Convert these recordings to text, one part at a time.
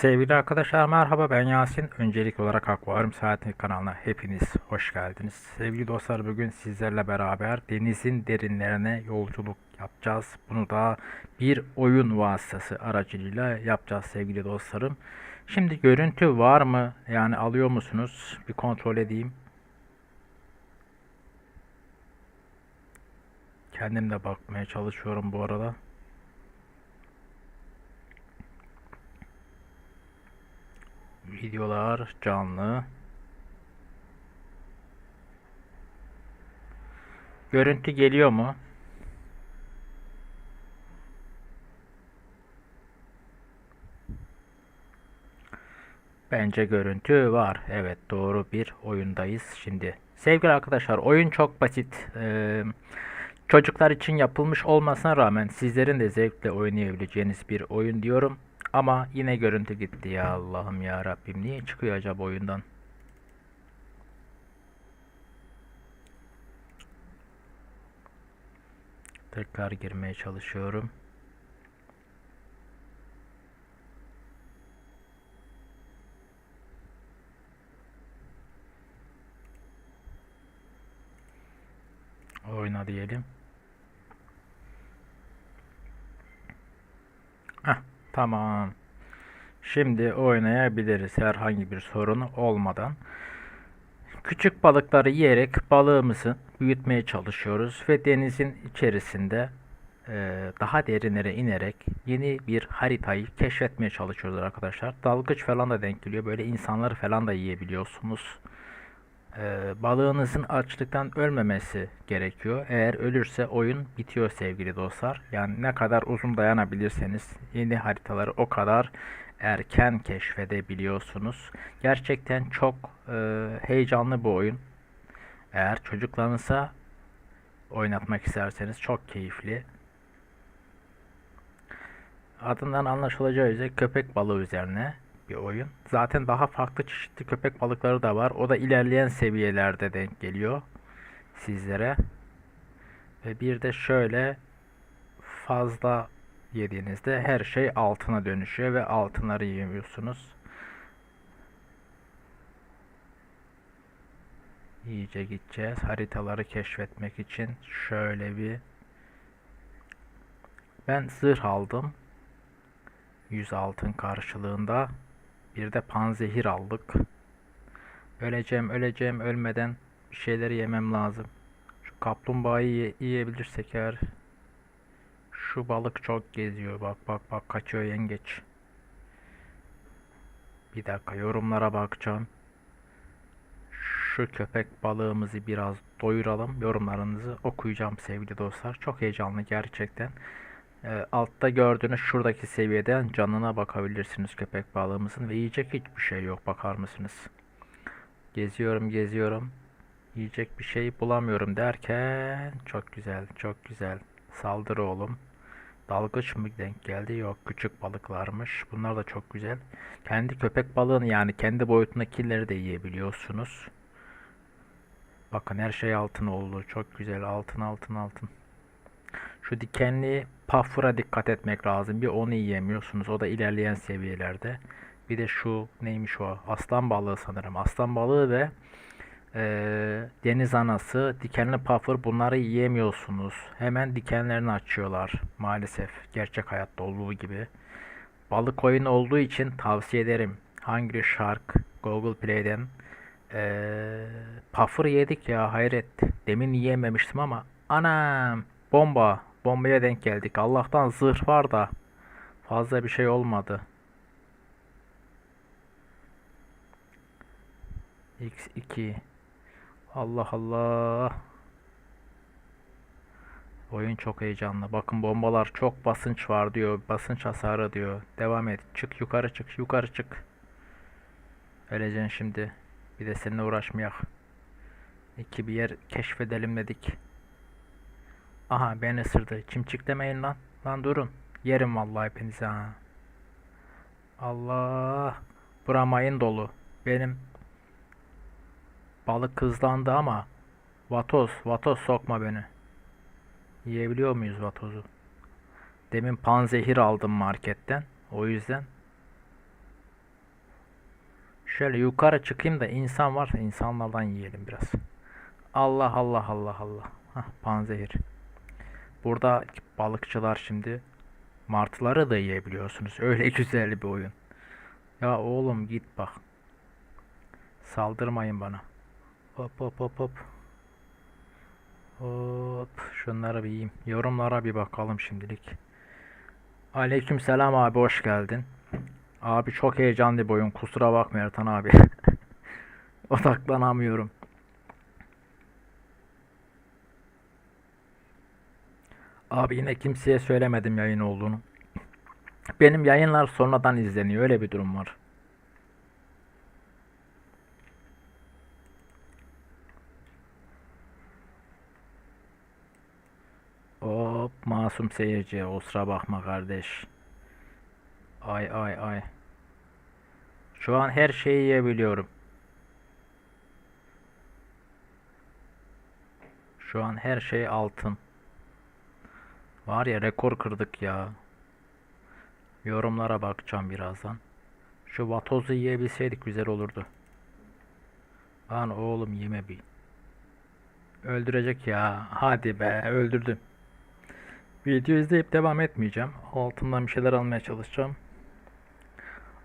Sevgili arkadaşlar merhaba ben Yasin. Öncelik olarak Akvaryum Saati kanalına hepiniz hoş geldiniz. Sevgili dostlar bugün sizlerle beraber denizin derinlerine yolculuk yapacağız. Bunu da bir oyun vasıtası aracılığıyla yapacağız sevgili dostlarım. Şimdi görüntü var mı? Yani alıyor musunuz? Bir kontrol edeyim. Kendim de bakmaya çalışıyorum bu arada. Videolar canlı. Görüntü geliyor mu? Bence görüntü var. Evet doğru bir oyundayız şimdi. Sevgili arkadaşlar oyun çok basit. Ee, çocuklar için yapılmış olmasına rağmen sizlerin de zevkle oynayabileceğiniz bir oyun diyorum. Ama yine görüntü gitti ya Allah'ım ya Rabbim. Niye çıkıyor acaba oyundan? Tekrar girmeye çalışıyorum. Oyna diyelim. Heh, tamam. Şimdi oynayabiliriz herhangi bir sorun olmadan. Küçük balıkları yiyerek balığımızı büyütmeye çalışıyoruz ve denizin içerisinde e, daha derinlere inerek yeni bir haritayı keşfetmeye çalışıyoruz arkadaşlar. Dalgıç falan da denk geliyor. Böyle insanları falan da yiyebiliyorsunuz. E, balığınızın açlıktan ölmemesi gerekiyor. Eğer ölürse oyun bitiyor sevgili dostlar. Yani ne kadar uzun dayanabilirseniz yeni haritaları o kadar erken keşfedebiliyorsunuz. Gerçekten çok e, heyecanlı bu oyun. Eğer çocuklarınıza oynatmak isterseniz çok keyifli. Adından anlaşılacağı üzere köpek balığı üzerine bir oyun. Zaten daha farklı çeşitli köpek balıkları da var. O da ilerleyen seviyelerde denk geliyor sizlere. Ve bir de şöyle fazla yediğinizde her şey altına dönüşüyor ve altınları yemiyorsunuz. İyice gideceğiz. Haritaları keşfetmek için şöyle bir ben zırh aldım. 100 altın karşılığında bir de panzehir aldık. Öleceğim, öleceğim. Ölmeden bir şeyleri yemem lazım. Şu kaplumbağayı ye- yiyebilirsek eğer. Şu balık çok geziyor. Bak bak bak kaçıyor yengeç. Bir dakika yorumlara bakacağım. Şu köpek balığımızı biraz doyuralım. Yorumlarınızı okuyacağım sevgili dostlar. Çok heyecanlı gerçekten. Ee, altta gördüğünüz şuradaki seviyeden canına bakabilirsiniz köpek balığımızın ve yiyecek hiçbir şey yok bakar mısınız? Geziyorum geziyorum. Yiyecek bir şey bulamıyorum derken çok güzel çok güzel. Saldır oğlum. Dalgıç mı denk geldi? Yok küçük balıklarmış. Bunlar da çok güzel. Kendi köpek balığını yani kendi boyutundakileri de yiyebiliyorsunuz. Bakın her şey altın oldu. Çok güzel. Altın altın altın. Şu dikenli pafura dikkat etmek lazım. Bir onu yiyemiyorsunuz. O da ilerleyen seviyelerde. Bir de şu neymiş o? Aslan balığı sanırım. Aslan balığı ve eee, deniz anası, dikenli pafır bunları yiyemiyorsunuz. Hemen dikenlerini açıyorlar. Maalesef. Gerçek hayatta olduğu gibi. Balık oyunu olduğu için tavsiye ederim. Hungry Shark Google Play'den eee pafır yedik ya hayret. Demin yiyememiştim ama anam bomba. Bombaya denk geldik. Allah'tan zırh var da fazla bir şey olmadı. X2 Allah Allah. Oyun çok heyecanlı. Bakın bombalar çok basınç var diyor. Basınç hasarı diyor. Devam et. Çık yukarı çık. Yukarı çık. Öleceksin şimdi. Bir de seninle uğraşmayak. İki bir yer keşfedelim dedik. Aha beni ısırdı. Çimçik demeyin lan. Lan durun. Yerim vallahi hepinizi ha. Allah. Bura mayın dolu. Benim balık hızlandı ama vatoz, vatoz sokma beni. Yiyebiliyor muyuz vatozu? Demin panzehir aldım marketten. O yüzden Şöyle yukarı çıkayım da insan varsa insanlardan yiyelim biraz. Allah Allah Allah Allah. Hah panzehir. Burada balıkçılar şimdi martıları da yiyebiliyorsunuz. Öyle güzel bir oyun. Ya oğlum git bak. Saldırmayın bana. Hop hop hop hop. Hop şunları bir yiyeyim. Yorumlara bir bakalım şimdilik. Aleyküm selam abi hoş geldin. Abi çok heyecanlı bir oyun. Kusura bakma Ertan abi. Odaklanamıyorum. Abi yine kimseye söylemedim yayın olduğunu. Benim yayınlar sonradan izleniyor. Öyle bir durum var. Hop masum seyirci. Kusura bakma kardeş. Ay ay ay. Şu an her şeyi yiyebiliyorum. Şu an her şey altın. Var ya rekor kırdık ya. Yorumlara bakacağım birazdan. Şu vatozu yiyebilseydik güzel olurdu. Lan oğlum yeme bir. Öldürecek ya. Hadi be öldürdüm. Video izleyip devam etmeyeceğim. Altından bir şeyler almaya çalışacağım.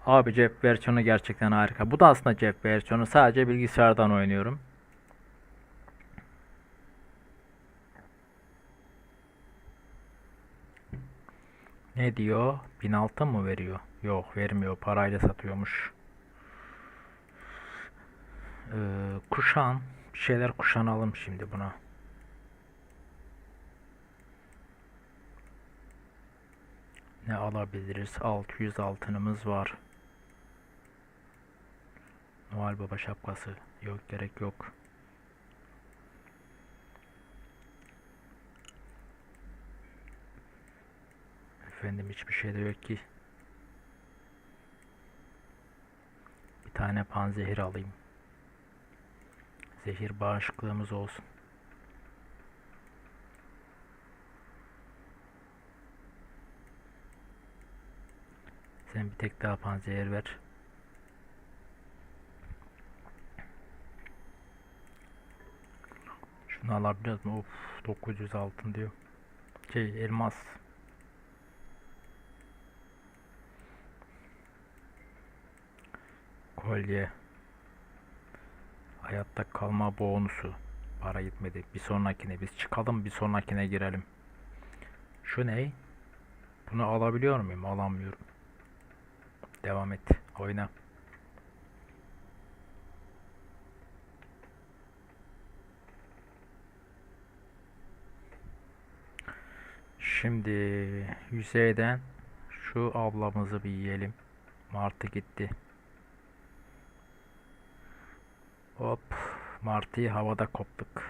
Abi cep versiyonu gerçekten harika. Bu da aslında cep versiyonu. Sadece bilgisayardan oynuyorum. Ne diyor? 1006 mı veriyor? Yok vermiyor. Parayla satıyormuş. Ee, kuşan. Bir şeyler kuşanalım şimdi buna. Ne alabiliriz? 600 altınımız var. Noel Baba şapkası. Yok gerek yok. Efendim hiçbir şey de yok ki. Bir tane panzehir alayım. Zehir bağışıklığımız olsun. Sen bir tek daha panzehir ver. Şunu alabiliyoruz mu? Of 900 altın diyor. Şey elmas. Kolye. Hayatta kalma bonusu. Para gitmedi. Bir sonrakine biz çıkalım bir sonrakine girelim. Şu ne? Bunu alabiliyor muyum? Alamıyorum. Devam et. Oyna. Şimdi yüzeyden şu ablamızı bir yiyelim. Martı gitti. Hop. Martıyı havada koptuk.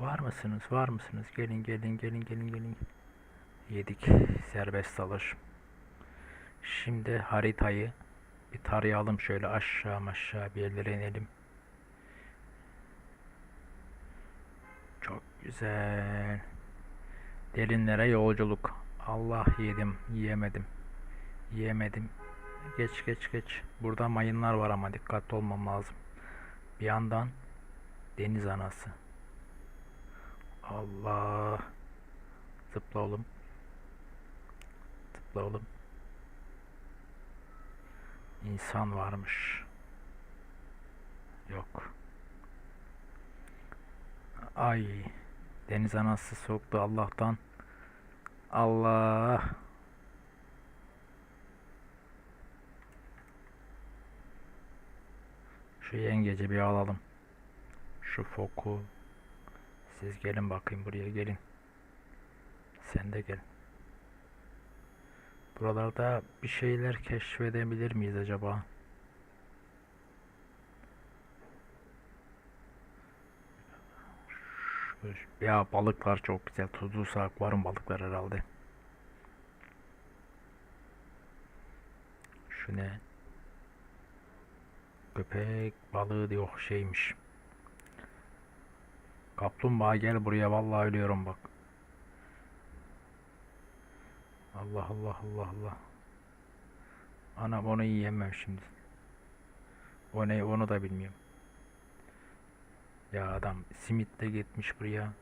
Var mısınız? Var mısınız? Gelin gelin gelin gelin gelin. Yedik. Serbest dalış. Şimdi haritayı bir tarayalım şöyle aşağı aşağı bir yerlere inelim. Çok güzel. Derinlere yolculuk. Allah yedim, yiyemedim. Yiyemedim. Geç geç geç. Burada mayınlar var ama dikkatli olmam lazım. Bir yandan deniz anası. Allah. Zıpla oğlum. Zıpla oğlum. İnsan varmış. Yok. Ay. Deniz anası soktu Allah'tan. Allah. Şu yengeci bir alalım. Şu foku. Siz gelin bakayım buraya gelin. Sen de gel. Buralarda bir şeyler keşfedebilir miyiz acaba? Ya balıklar çok güzel. Tuzlu sak varım balıklar herhalde. Şu ne? Köpek balığı diyor şeymiş. Kaplumbağa gel buraya vallahi ölüyorum bak. Allah Allah Allah Allah. Anam onu yiyemem şimdi. O ne onu da bilmiyorum. Ya adam simitle gitmiş buraya.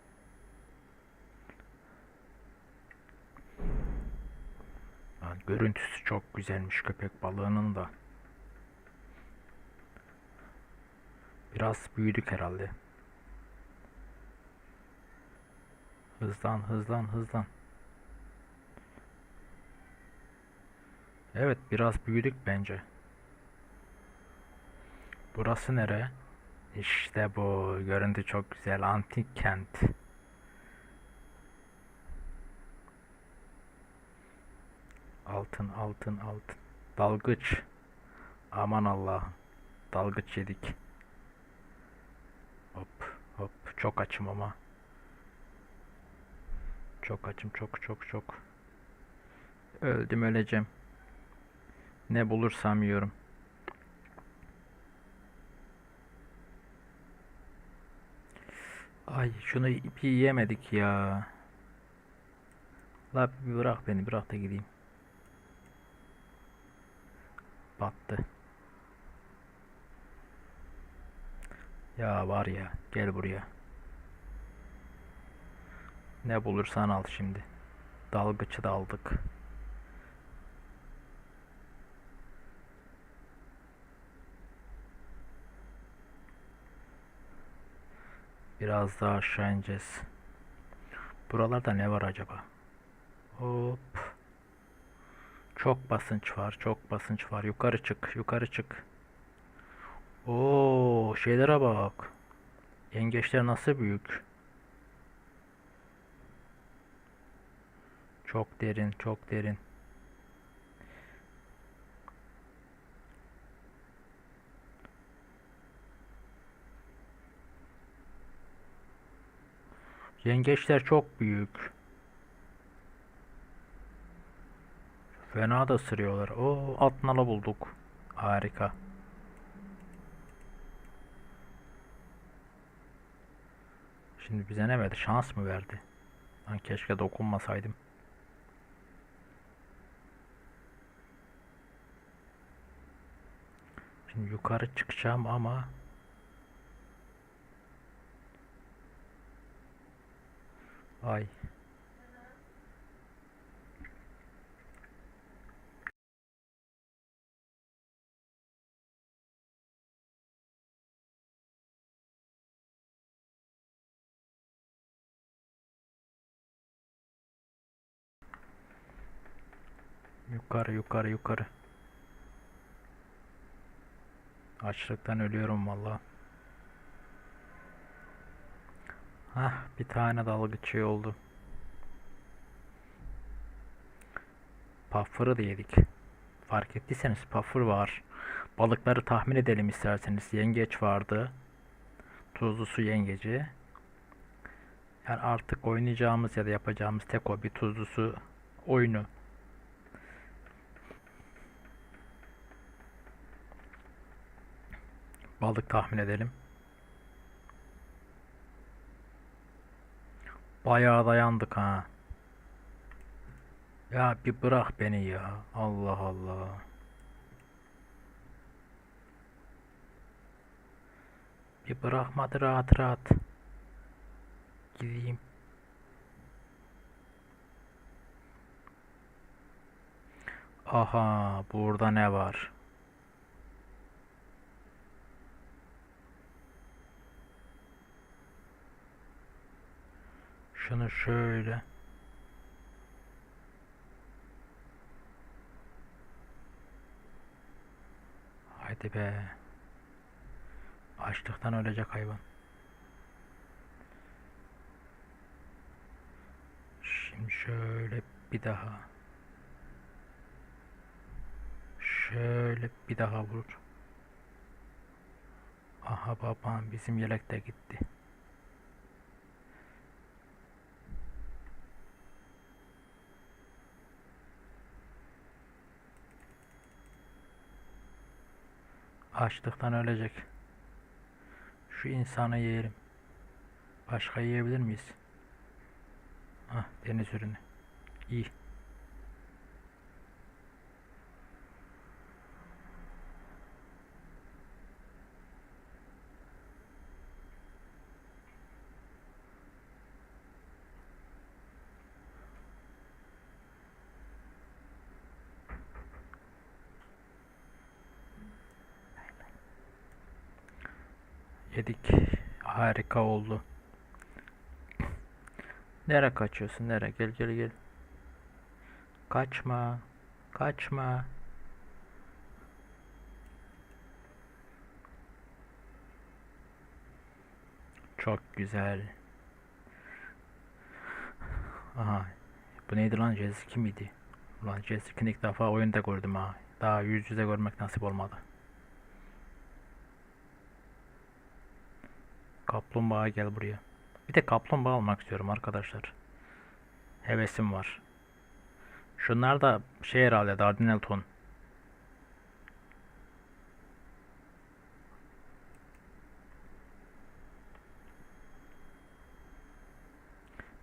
Lan görüntüsü çok güzelmiş köpek balığının da. Biraz büyüdük herhalde. Hızlan, hızlan, hızlan. Evet, biraz büyüdük bence. Burası nere? İşte bu. Görüntü çok güzel. Antik kent. Altın, altın, altın. Dalgıç. Aman Allah. Dalgıç yedik. Hop, hop. Çok açım ama. Çok açım, çok çok çok. Öldüm, öleceğim. Ne bulursam yiyorum. Ay şunu bir yiyemedik ya. La bırak beni bırak da gideyim. Battı. Ya var ya gel buraya. Ne bulursan al şimdi. Dalgıçı da aldık. Biraz daha aşağı ineceğiz. Buralarda ne var acaba? Hop. Çok basınç var, çok basınç var. Yukarı çık, yukarı çık. Oo, şeylere bak. Yengeçler nasıl büyük? Çok derin, çok derin. Yengeçler çok büyük. Fena da ısırıyorlar. O alt nala bulduk. Harika. Şimdi bize ne verdi? Şans mı verdi? Lan keşke dokunmasaydım. Şimdi yukarı çıkacağım ama ay yukarı yukarı yukarı. Açlıktan ölüyorum valla. Hah bir tane dalgıç şey oldu. Puffer'ı da yedik. Fark ettiyseniz puffer var. Balıkları tahmin edelim isterseniz. Yengeç vardı. Tuzlu su yengeci. Yani artık oynayacağımız ya da yapacağımız tek o bir tuzlu su oyunu. Balık tahmin edelim. Bayağı dayandık ha. Ya bir bırak beni ya. Allah Allah. Bir bırakmadı rahat rahat. Gideyim. Aha burada ne var? Şunu şöyle. Haydi be. Açlıktan ölecek hayvan. Şimdi şöyle bir daha. Şöyle bir daha vur. Aha babam bizim yelek de gitti. Açlıktan ölecek. Şu insanı yiyelim. Başka yiyebilir miyiz? Ah deniz ürünü. İyi. Yedik. Harika oldu. Nere kaçıyorsun? Nere? Gel gel gel. Kaçma. Kaçma. Çok güzel. Aha. Bu neydi lan? Jessica miydi? Ulan Jessica'nı ilk defa oyunda gördüm ha. Daha yüz yüze görmek nasip olmadı. Kaplumbağa gel buraya. Bir de kaplumbağa almak istiyorum arkadaşlar. Hevesim var. Şunlar da şey herhalde Dardanel ton.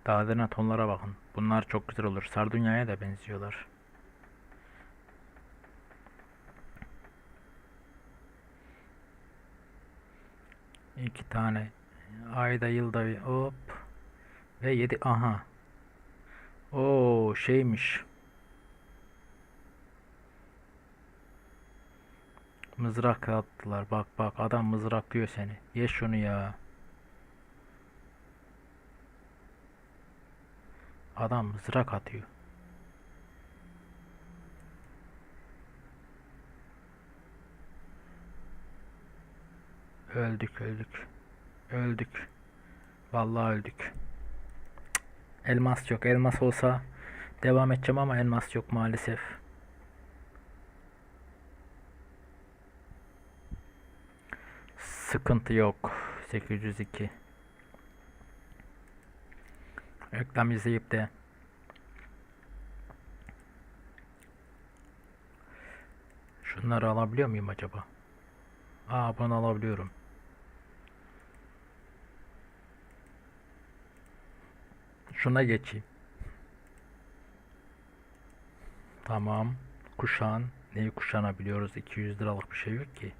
Dardanel tonlara bakın. Bunlar çok güzel olur. Sardunya'ya da benziyorlar. İki tane ayda yılda bir hop. Ve yedi aha. O şeymiş. Mızrak attılar. Bak bak adam mızraklıyor seni. Ye şunu ya. Adam mızrak atıyor. Öldük öldük öldük vallahi öldük Elmas yok. Elmas olsa devam edeceğim ama elmas yok maalesef. Sıkıntı yok. 802. Reklam izleyip de Şunları alabiliyor muyum acaba? Aa bunu alabiliyorum. Şuna geçeyim. Tamam. Kuşağın. Neyi kuşanabiliyoruz? 200 liralık bir şey yok ki.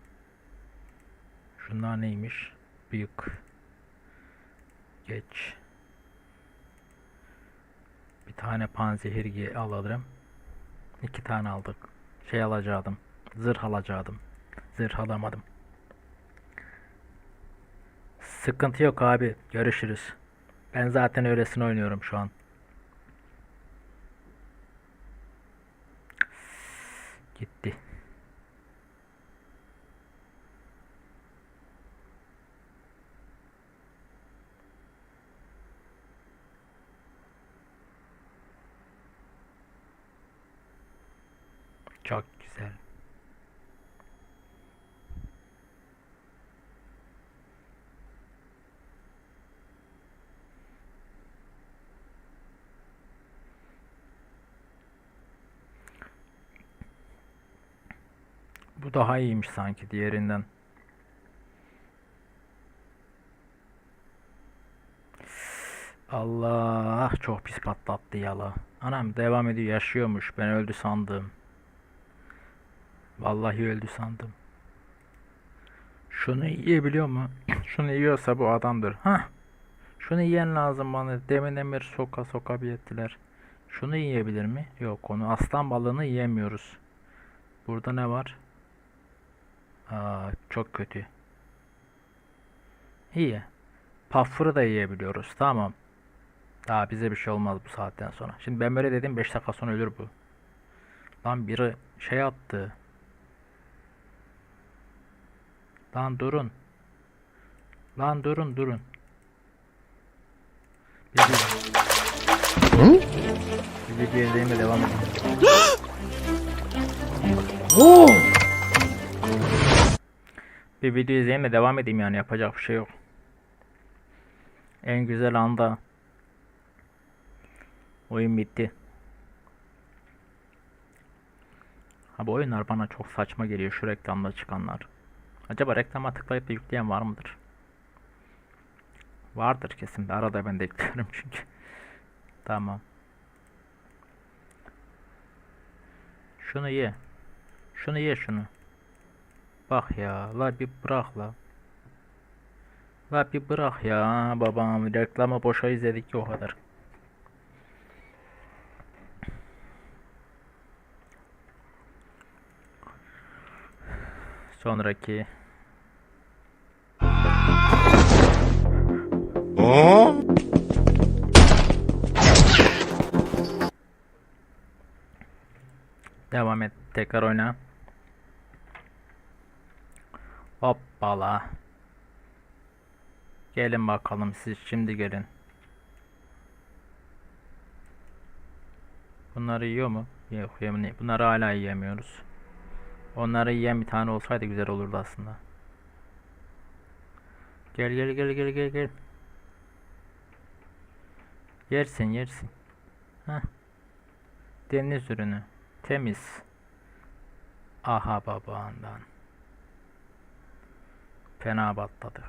Şunlar neymiş? Büyük. Geç. Bir tane panzehir alırım. İki tane aldık. Şey alacaktım. Zırh alacaktım. Zırh alamadım. Sıkıntı yok abi. Görüşürüz. Ben zaten öylesine oynuyorum şu an. Gitti. Çok güzel. Bu daha iyiymiş sanki diğerinden. Allah çok pis patlattı yala. Anam devam ediyor yaşıyormuş. Ben öldü sandım. Vallahi öldü sandım. Şunu yiyebiliyor mu? Şunu yiyorsa bu adamdır. Ha? Şunu yiyen lazım bana. Demin emir soka soka bir ettiler. Şunu yiyebilir mi? Yok onu aslan balığını yiyemiyoruz. Burada ne var? Aa, çok kötü. İyi. Puffer'ı da yiyebiliyoruz. Tamam. Daha bize bir şey olmaz bu saatten sonra. Şimdi ben böyle dedim 5 dakika sonra ölür bu. Lan biri şey attı. Lan durun. Lan durun durun. Bir, bir, bir video izleyeyim devam edelim. Oo! Bir video izleyeyim de devam edeyim yani yapacak bir şey yok. En güzel anda oyun bitti. Ha bu oyunlar bana çok saçma geliyor şu reklamda çıkanlar. Acaba reklama tıklayıp da yükleyen var mıdır? Vardır kesin. Arada ben de yüklüyorum çünkü. tamam. Şunu ye. Şunu ye şunu. Bak ya. La bir bırak la. La bir bırak ya babam. Reklamı boşa izledik ki o kadar. Sonraki Devam et. Tekrar oyna. Hoppala. Gelin bakalım siz şimdi gelin. Bunları yiyor mu? Yok yemini. Bunları hala yiyemiyoruz. Onları yiyen bir tane olsaydı güzel olurdu aslında. Gel gel gel gel gel gel. Yersin yersin. Heh. Deniz ürünü. Temiz. Aha babandan. Fena batladık.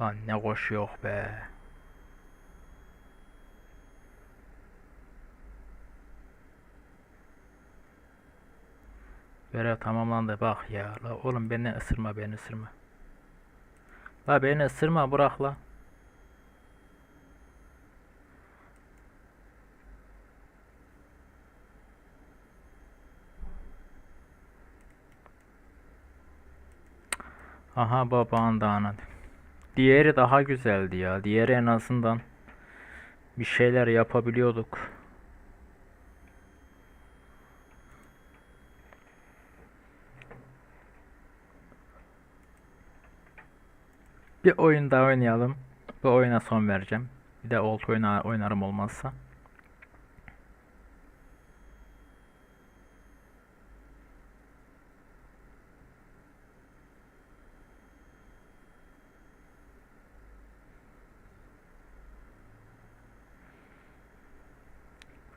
Lan ne koşuyor be. Görev tamamlandı bak ya. La oğlum beni ısırma beni ısırma. La beni ısırma bırak la. Aha baban da anladı. Diğeri daha güzeldi ya. Diğeri en azından bir şeyler yapabiliyorduk. Bir oyun daha oynayalım. Bu oyuna son vereceğim. Bir de old oyna oynarım olmazsa.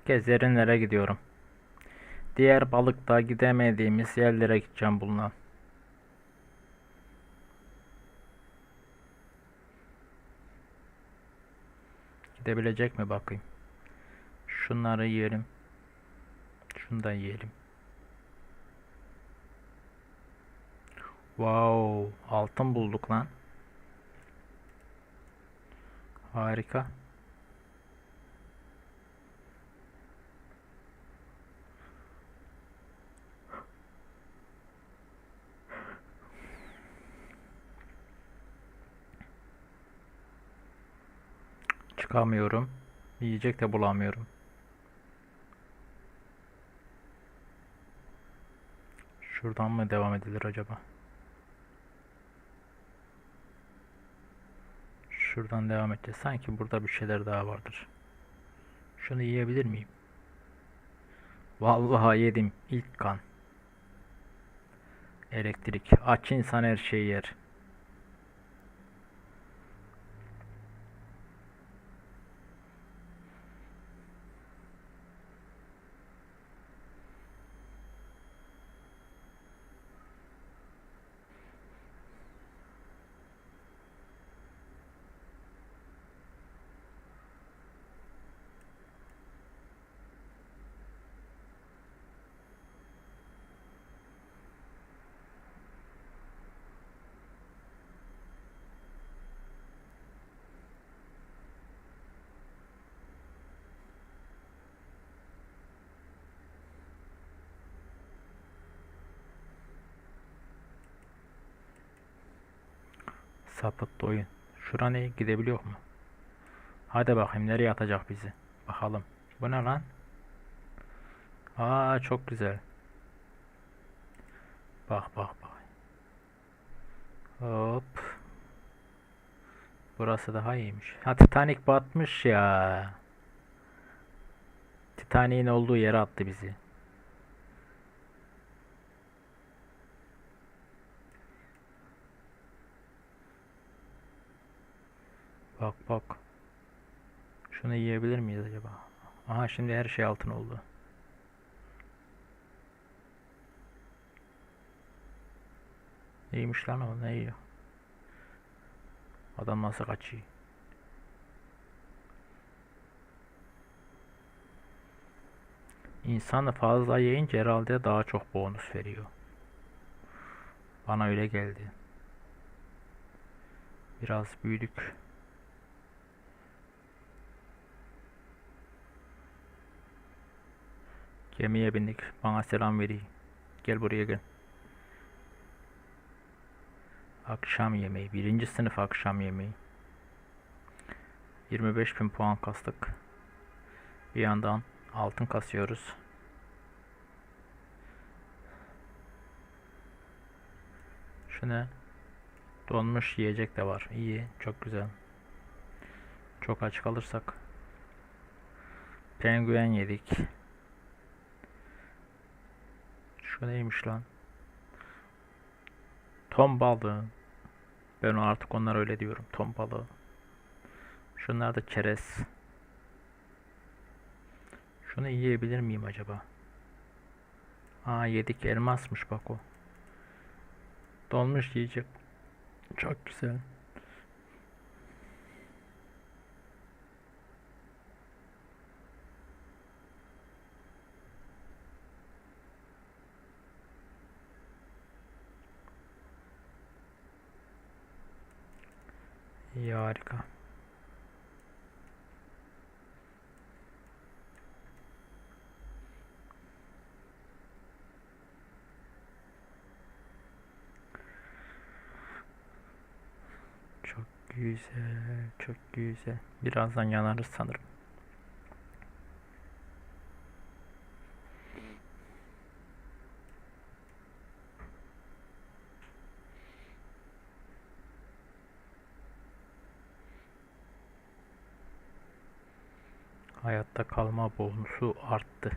Gezerinlere gidiyorum. Diğer balıkta gidemediğimiz yerlere gideceğim bununla. Gidebilecek mi bakayım. Şunları yiyelim. Şunu da yiyelim. Wow, altın bulduk lan. Harika. Çıkamıyorum. Yiyecek de bulamıyorum. Şuradan mı devam edilir acaba? Şuradan devam edeceğiz. Sanki burada bir şeyler daha vardır. Şunu yiyebilir miyim? Vallahi yedim. İlk kan. Elektrik. Aç insan her şeyi yer. Sapıttı oyun. Şuraya gidebiliyor mu? Hadi bakayım nereye atacak bizi. Bakalım. Bu ne lan? Aa çok güzel. Bak bak bak. Hop. Burası daha iyiymiş. Ha Titanic batmış ya. Titanic'in olduğu yere attı bizi. Bak bak. Şunu yiyebilir miyiz acaba? Aha şimdi her şey altın oldu. Neymiş lan o ne yiyor? Adam nasıl kaçıyor? İnsanı fazla yiyince herhalde daha çok bonus veriyor. Bana öyle geldi. Biraz büyüdük. Gemiye bindik. Bana selam vereyim. Gel buraya gel. Akşam yemeği. Birinci sınıf akşam yemeği. 25.000 puan kastık. Bir yandan altın kasıyoruz. Şu ne? Donmuş yiyecek de var. İyi. Çok güzel. Çok aç kalırsak. Penguen yedik. Şu neymiş lan? Ton balığı. Ben artık onlar öyle diyorum. Ton balığı. Şunlar da çerez. Şunu yiyebilir miyim acaba? Aa yedik elmasmış bak o. Donmuş yiyecek. Çok güzel. İyi harika. Çok güzel, çok güzel. Birazdan yanarız sanırım. Hayatta kalma bonusu arttı.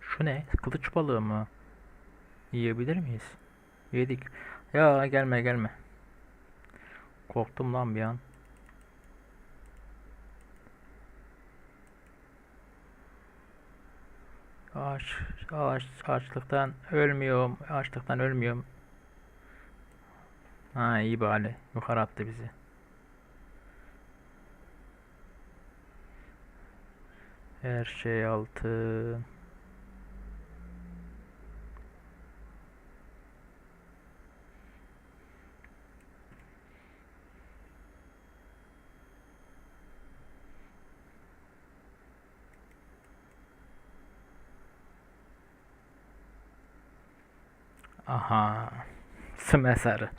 Şu ne? Kılıç balığı mı? Yiyebilir miyiz? Yedik. Ya gelme gelme. Korktum lan bir an. Aç, aç, açlıktan ölmüyorum. Açlıktan ölmüyorum. Ha iyi bari. Yukarı attı bizi. Her şey altın. Aha. Smesarı.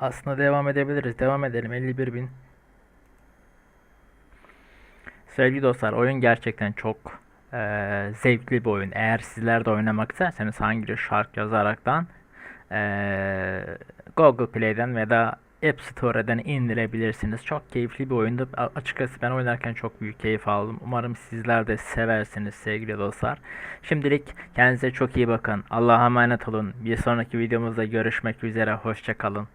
Aslında devam edebiliriz. Devam edelim. 51 bin. Sevgili dostlar oyun gerçekten çok eee, zevkli bir oyun. Eğer sizler de oynamak isterseniz hangi şark yazaraktan eee, Google Play'den ya da App Store'dan indirebilirsiniz. Çok keyifli bir oyundu. Açıkçası ben oynarken çok büyük keyif aldım. Umarım sizler de seversiniz sevgili dostlar. Şimdilik kendinize çok iyi bakın. Allah'a emanet olun. Bir sonraki videomuzda görüşmek üzere. Hoşça kalın.